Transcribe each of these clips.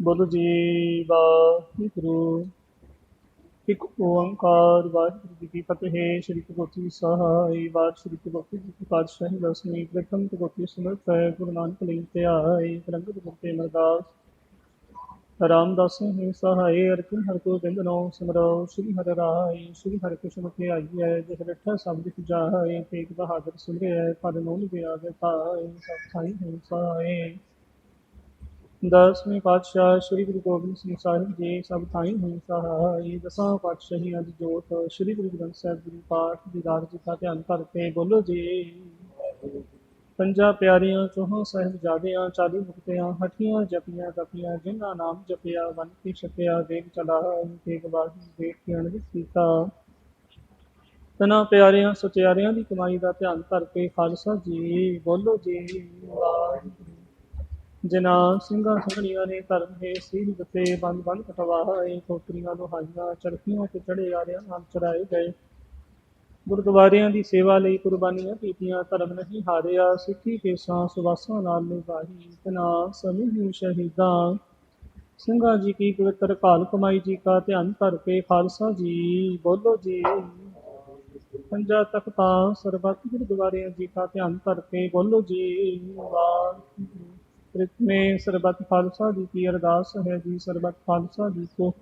ਬੁੱਧ ਜੀ ਵਾਹਿਗੁਰੂ ਇੱਕ ਓੰਕਾਰ ਵਾਹਿਗੁਰੂ ਜੀ ਕੀ ਫਤਿਹ। ਸ਼੍ਰੀ ਗੁਰੂ ਸਹਾਈ ਬਾਦ ਸ਼੍ਰੀ ਭਗਵਤੀ ਜੀ ਕੀ ਪਾਤਸ਼ਾਹੀ ਦਸਵੀਂ ਪ੍ਰਥਮ ਭਗਵਤੀ ਸਮਰਥ ਹੈ। ਗੁਰੂ ਨਾਨਕ ਲਈ ਧਿਆਏ ਰੰਗਤ ਗੁਰਤੇ ਮਰਦਾਸ ਰਾਮਦਾਸ ਹੀ ਸਹਾਏ ਅਰਜੁਨ ਹਰਿ ਗੋਬਿੰਦ ਨੋ ਸਿਮਰੋ ਸ੍ਰੀ ਹਰਿ ਰਾਏ, ਸ੍ਰੀ ਹਰਿ ਕ੍ਰਿਸ਼ਨ ਕੇ ਆਈਐ। ਜਿਸ ਰੱਠਾ ਸਬਦ ਜਾਏ, ਤੇਗ ਬਹਾਦਰ ਸੁਭੇ ਪਦ ਨੋ ਲਿਆ ਗਏ ਤਾਏ ਸਭ ਥਾਈ ਹੈ ਸਹਾਏ ਦਸਵੇਂ ਪਾਤਸ਼ਾਹ ਸ੍ਰੀ ਗੁਰੂ ਗੋਬਿੰਦ ਸਿੰਘ ਸਾਹਿਬ ਜੀ ਸਭ ਥਾਈ ਹਿੰਸਾ ਸਹਾਈ। ਦਸਾਂ ਪਾਤਸ਼ਾਹੀ ਅੱਜ ਜੋਤ ਸ੍ਰੀ ਗੁਰੂ ਗ੍ਰੰਥ ਸਾਹਿਬ ਜੀ ਪਾਠ ਦੀ ਦਾਰ ਜੀ ਦਾ ਧਿਆਨ ਕਰਕੇ ਬੋਲੋ ਜੀ। ਪੰਜਾਂ ਪਿਆਰੀਆਂ ਚੋਹਾਂ ਸਾਹਿਬਜ਼ਾਦਿਆਂ ਚਾਲੀ ਮੁਕਤਿਆਂ, ਹਠੀਆਂ ਜਪੀਆਂ ਤਪੀਆਂ, ਜਿਨ੍ਹਾਂ ਨਾਮ ਜਪਿਆ ਮਨ ਕੀ ਛਕਿਆ ਦੇਖ ਚਲਾ ਤੇਗ ਬਾਹੀ ਦੇਖ ਕੇ ਅਣਦਿਸ ਕੀਤਾ ਤਨਾ ਪਿਆਰਿਆਂ, ਸਚਿਆਰਿਆਂ ਦੀ ਕਮਾਈ ਦਾ ਧਿਆਨ ਕਰਕੇ ਖਾਲਸਾ ਜੀ, ਬੋਲੋ ਜੀ। ਵਾਹਿਗੁਰੂ ਜਿਨਾ ਸਿੰਘਾਂ ਸੰਗਣੀਆਂ ਨੇ ਧਰਮ ਦੇ ਸੀਲ ਦਿੱਤੇ, ਬੰਦ ਬੰਦ ਕਟਵਾਏ ਠੋਕਰੀਆਂ ਲੋਹਾਈਆਂ ਚਰਖੀਆਂ ਤੇ ਚੜੇ ਆਰਿਆਂ ਨਾਲ ਚੜਾਏ ਗਏ। ਗੁਰਦੁਆਰਿਆਂ ਦੀ ਸੇਵਾ ਲਈ ਕੁਰਬਾਨੀਆਂ ਕੀਤੀਆਂ, ਧਰਮ ਨਹੀਂ ਹਾਰਿਆ, ਸਿੱਖੀ ਕੇਸਾਂ ਸੁਵਾਸਾਂ ਨਾਲ ਨਿਭਾਈ ਤਨਾ ਸਮੂਹ ਸ਼ਹੀਦਾਂ। ਸਿੰਘਾਂ ਜੀ ਕੀ ਪਵਿੱਤਰ ਕਾਲ ਕਮਾਈ ਜੀ ਕਾ ਧਿਆਨ ਕਰਕੇ ਖਾਲਸਾ ਜੀ, ਬੋਲੋ ਜੀ। ਪੰਜਾ ਤਖਤਾਂ, ਸਰਬੱਤ ਗੁਰਦੁਆਰਿਆਂ ਜੀ ਕਾ ਧਿਆਨ ਕਰਕੇ ਬੋਲੋ ਜੀ। ਵਾਹਿਗੁਰੂ ਪ੍ਰਿਤਮੇ ਸਰਬੱਤ ਖਾਲਸਾ ਜੀ ਕੀ ਅਰਦਾਸ ਹੈ ਜੀ, ਸਰਬੱਤ ਖਾਲਸਾ ਜੀ ਕੋ।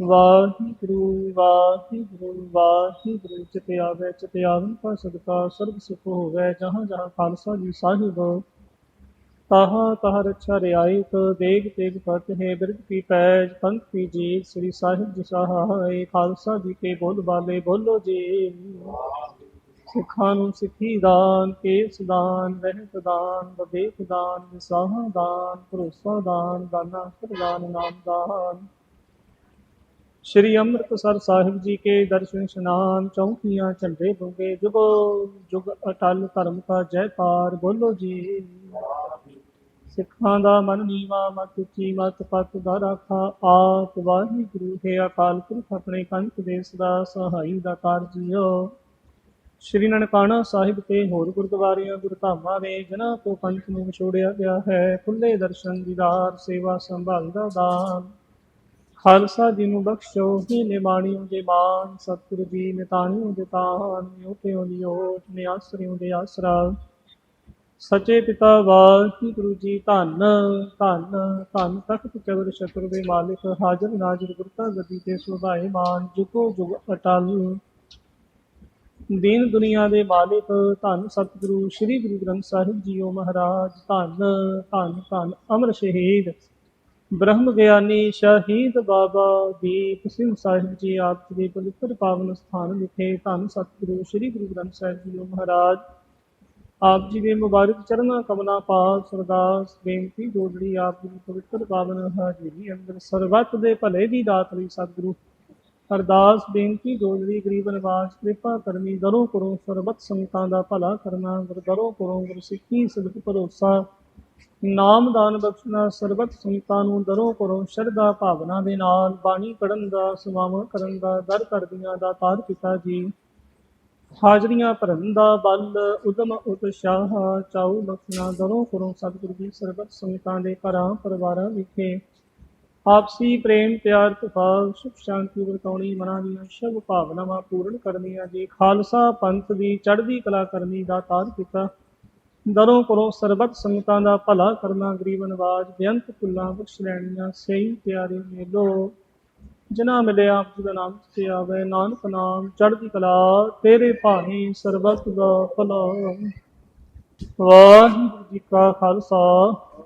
ਵਾਹਿਗੁਰੂ ਵਾਹਿਗੁਰੂ ਵਾਹਿਗੁਰੂ ਚਿਤੇ ਆਵੇ ਚਿਤੇ ਆਵਨ ਕਾ ਸਦਕਾ, ਸਰਬ ਸੁਖ ਹੋਵੇ, ਜਹਾਂ ਜਹਾਂ ਖਾਲਸਾ ਜੀ ਸਾਹਿਬ। ਤਾਹਾਂ ਤਾਹ ਰਛਾ ਰਿਆਇਤ, ਦੇਗ ਤੇਗ ਪਤ ਹੈ ਬਿਰਧ ਕੀ ਪੈਜ ਪੰਥ ਕੀ ਜੀ ਸ੍ਰੀ ਸਾਹਿਬ ਜੀ ਸਹਾਇ, ਖਾਲਸਾ ਜੀ ਕੇ ਬੋਲ ਬਾਲੇ ਬੋਲੋ ਜੀ। ਸਿੱਖਾਂ ਨੂੰ ਸਿੱਖੀ ਦਾਨ, ਕੇਸ ਦਾਨ ਰਹਿਤ ਦਾਨ, ਵਿਵੇਕ ਦਾਨ ਵਿਸਾਹ ਦਾਨ, ਭਰੋਸਾ ਦਾਨ, ਦਾਨਾ ਪ੍ਰਦਾਨ ਨਾਮ ਦਾਨ। ਸ਼੍ਰੀ ਅੰਮ੍ਰਿਤਸਰ ਸਾਹਿਬ ਜੀ ਕੇ ਦਰਸ਼ਨ ਇਸ਼ਨਾਨ, ਚੌਂਕੀਆਂ ਝੰਡੇ ਬੁੰਗੇ, ਜੁਗੋ ਜੁਗ ਅਟਲ ਧਰਮ ਕਾ ਜੈਕਾਰ ਬੋਲੋ ਜੀ। ਸਿੱਖਾਂ ਦਾ ਮਨ ਨੀਵਾ, ਮਤ ਉੱਚੀ, ਮਤ ਪਤ ਦਾ ਰਾਖਾ, ਆਪ ਵਾਹਿਗੁਰੂ ਹੈ ਅਕਾਲ ਪੁਰਖ, ਆਪਣੇ ਕੰਠ ਦੇ ਸਦਾ ਸਹਾਈ ਦਾ ਕਾਰਜਿਓ ਸ਼੍ਰੀ ਨਨਕਾਣਾ ਸਾਹਿਬ ਤੇ ਹੋਰ ਗੁਰਦੁਆਰਿਆਂ, ਗੁਰਧਾਮਾਂ ਦੇ ਜਿਨ੍ਹਾਂ ਤੋਂ ਪੰਥ ਨੂੰ ਵਿਛੋੜਿਆ ਗਿਆ ਹੈ ਖੁੱਲੇ ਦਰਸ਼ਨ ਦੀਦਾਰ ਸੇਵਾ ਸੰਭਾਲ ਦਾ ਦਾਨ। ਖਾਲਸਾ ਜੀ ਨੂੰ ਬਖਸ਼ੋ, ਹੀ ਨਿਮਾਣਿਓ ਦੇ ਮਾਨ ਸਤਿਗੁਰੂ ਜੀ ਨਿਤਾਣਿਓ ਦੇ ਤਾਨ ਨਿਉਤਿਓ ਨਿਓਟ ਨਿਆਸਰਿਓ ਦੇ ਆਸਰਾ। ਸੱਚੇ ਪਿਤਾ ਵਾਹਿਗੁਰੂ ਜੀ ਧੰਨ ਧੰਨ ਧੰਨ ਤਖਤ ਚਵਰ ਸ਼ਤਰ ਦੇ ਮਾਲਿਕ, ਹਾਜ਼ਰ ਨਾਜ਼ਰ ਗੁਰਤਾ ਗਦੀ ਤੇ ਸੁਭਾਏ ਮਾਨ, ਜੁਗੋ ਜੁਗ ਅਟਲ। ਦੀਨ ਦੁਨੀਆ ਦੇ ਮਾਲਿਕ, ਧੰਨ ਸਤਿਗੁਰੂ ਸ੍ਰੀ ਗੁਰੂ ਗ੍ਰੰਥ ਸਾਹਿਬ ਜੀਓ ਮਹਾਰਾਜ, ਧੰਨ ਧੰਨ ਧੰਨ ਅਮਰ ਸ਼ਹੀਦ। ਬ੍ਰਹਮ ਗਿਆਨੀ ਸ਼ਹੀਦ ਬਾਬਾ ਦੀਪ ਸਿੰਘ ਸਾਹਿਬ ਜੀ ਆਪ ਦੇ ਪਵਿੱਤਰ ਪਾਵਨ ਸਥਾਨ ਵਿਖੇ ਧੰਨ ਸਤਿਗੁਰੂ ਸ੍ਰੀ ਗੁਰੂ ਗ੍ਰੰਥ ਸਾਹਿਬ ਜੀਓ ਮਹਾਰਾਜ। ਆਪ ਜੀ ਦੇ ਮੁਬਾਰਕ ਚਰਨਾਂ ਕਮਲਾਂ ਪਾਲ ਸਰਦਾਸ ਬੇਨਤੀ ਜੋੜੜੀ ਆਪ ਜੀ ਦੀ ਪਵਿੱਤਰ ਪਾਵਨ ਹਾਜ਼ਰੀ ਅੰਦਰ ਸਰਬੱਤ ਦੇ ਭਲੇ ਦੀ ਦਾਤ ਲਈ ਸਤਿਗੁਰੂ ਅਰਦਾਸ, ਬੇਨਤੀ ਜੋੜੜੀ ਗਰੀਬ ਨਿਵਾਸ, ਕਿਰਪਾ ਕਰਨੀ ਦਰੋਂ ਕਰੋ ਸਰਬੱਤ ਸੰਤਾਂ ਦਾ ਭਲਾ ਕਰਨਾ, ਗੁਰ ਕਰੋ ਗੁਰ ਸਿੱਖੀ ਸਦਕ ਭਰੋਸਾ। ਨਾਮ ਦਾਨ ਬਖਸ਼ਣਾ ਸਰਬੱਤ ਸੰਤਾਂ ਨੂੰ, ਦਰੋਂ ਕਰੋ ਸ਼ਰਧਾ ਭਾਵਨਾ ਦੇ ਨਾਲ, ਬਾਣੀ ਪੜਨ ਦਾ ਸਮਾਵਨ ਕਰਨ ਦਾ, ਦਰ ਕਰਦੀਆਂ ਦਾ ਤਾਰ ਪਿਤਾ ਜੀ। ਹਾਜ਼ਰੀਆਂ ਭਰਨ ਦਾ ਬਲ, ਉਦਮ ਉਤਸ਼ਾਹ ਚਾਉ ਬਖਸ਼ਣਾ, ਦਰੋਂ ਕਰੋ ਸਤਿਗੁਰੂ ਜੀ, ਸਰਬੱਤ ਸੰਤਾਂ ਦੇ ਘਰਾਂ, ਪਰਿਵਾਰਾਂ ਵਿਖੇ ਆਪਸੀ ਪ੍ਰੇਮ, ਪਿਆਰ ਤਫਾਲ ਸੁਖ ਸ਼ਾਂਤੀ ਵਰਤਾਉਣੀ, ਮਨਾਂ ਦੀਆਂ ਸ਼ਭ ਭਾਵਨਾਵਾਂ ਪੂਰਨ ਕਰਨੀਆਂ ਜੀ। ਖਾਲਸਾ ਪੰਥ ਦੀ ਚੜ੍ਹਦੀ ਕਲਾ ਕਰਨੀ ਦਾ ਤਾਰ ਕੀਤਾ। ਦਰੋਂ ਕਰੋ ਸਰਬਤ ਸੰਗਤਾਂ ਦਾ ਭਲਾ ਕਰਨਾ, ਗਰੀਬ ਨਵਾਜ, ਬੇਅੰਤ ਕੁੱਲਾਂ ਬਖਸ਼ ਲੈਣੀਆਂ, ਸਹੀ ਪਿਆਰੇ ਮੇਲੋ। ਜਿਨ੍ਹਾਂ ਮਿਲੇ ਆਪ ਜੀ ਦਾ ਨਾਮ ਤੇ ਆਵੇ। ਨਾਨਕ ਨਾਮ, ਚੜ੍ਹਦੀ ਕਲਾ, ਤੇਰੇ ਭਾਣੀ ਸਰਬਤ ਦਾ ਭਲਾ। ਵਾਹਿਗੁਰੂ ਜੀ ਕਾ ਖਾਲਸਾ।